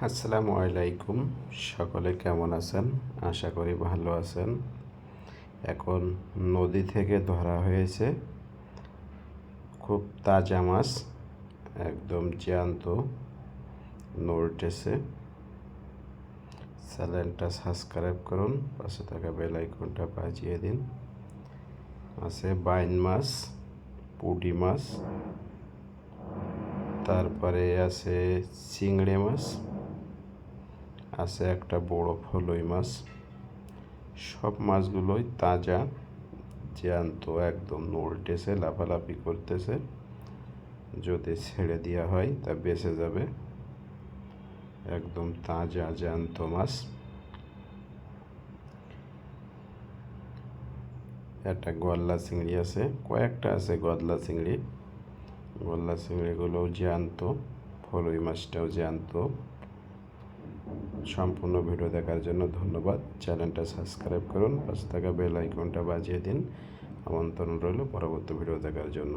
আসসালামু আলাইকুম। সকলে কেমন আছেন? আশা করি ভালো আছেন। এখন নদী থেকে ধরা হয়েছে। খুব তাজা মাছ, একদম জ্যান্ত। নড়তেছে। চ্যানেলটা সাবস্ক্রাইব করুন, পাশে থাকা বেল আইকনটা বাজিয়ে দিন। আছে বাইন মাছ, পুঁটি মাছ। তারপরে আছে চিংড়ি মাছ। আছে একটা বড় ফলই মাছ। সব মাছগুলোই তাজা, জ্যান্ত, একদম নড়তেছে, লাফালাফি করতেছে। যদি ছেড়ে দেওয়া হয়, তা বেঁচে যাবে। একদম তাজা, জ্যান্ত মাছ। একটা গলদা চিংড়ি আছে, কয়েকটা আছে গলদা চিংড়ি। গলদা চিংড়িগুলোও জ্যান্ত ফলই মাছটাও জ্যান্ত। সম্পূর্ণ ভিডিও দেখার জন্য ধন্যবাদ। চ্যানেলটা সাবস্ক্রাইব করুন, পাশে থাকা বেল আইকনটা বাজিয়ে দিন। আমন্ত্রণ রইল পরবর্তী ভিডিও দেখার জন্য।